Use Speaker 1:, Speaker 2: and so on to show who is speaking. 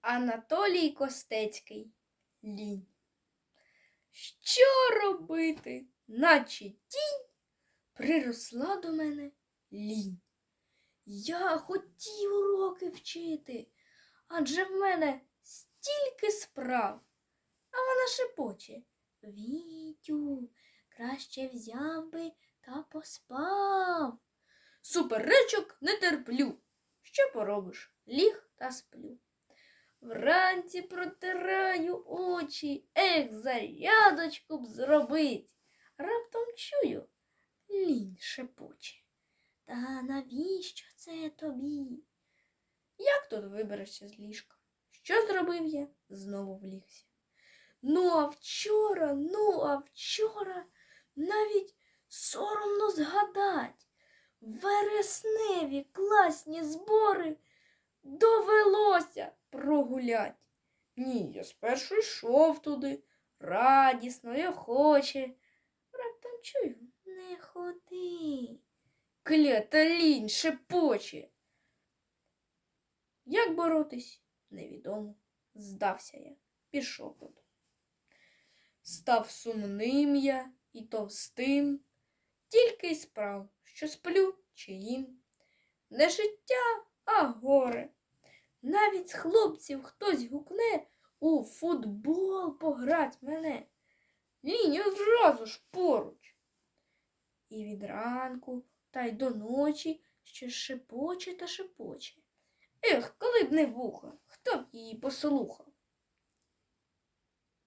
Speaker 1: Анатолій Костецький. Лінь. Що робити? Наче тінь приросла до мене лінь. Я хотів уроки вчити, адже в мене стільки справ. А вона шепоче. Вітю, краще взяв би та поспав. Суперечок не терплю. Що поробиш? Ліг та сплю. Вранці протираю очі, ех, зарядочку б зробить. Раптом чую, лінь шепоче. Та навіщо це тобі? Як тут виберешся з ліжка? Що зробив я? Знову влігся. Ну, а вчора, ну, а вчора навіть соромно згадать. Вересневі класні збори довелося прогулять. Ні, я спершу йшов туди, радісно й охоче. Раптом чую, не ходи. Клята лінь шепоче. Як боротись, невідомо. Здався я, пішов тут. Став сумним я і товстим, тільки й справ, що сплю чи їм. Не життя, а горе. Навіть з хлопців хтось гукне у футбол пограть мене. Лінь одразу ж поруч. І від ранку та й до ночі ще шепоче та шепоче. Ех, коли б не вуха, хто б її послухав?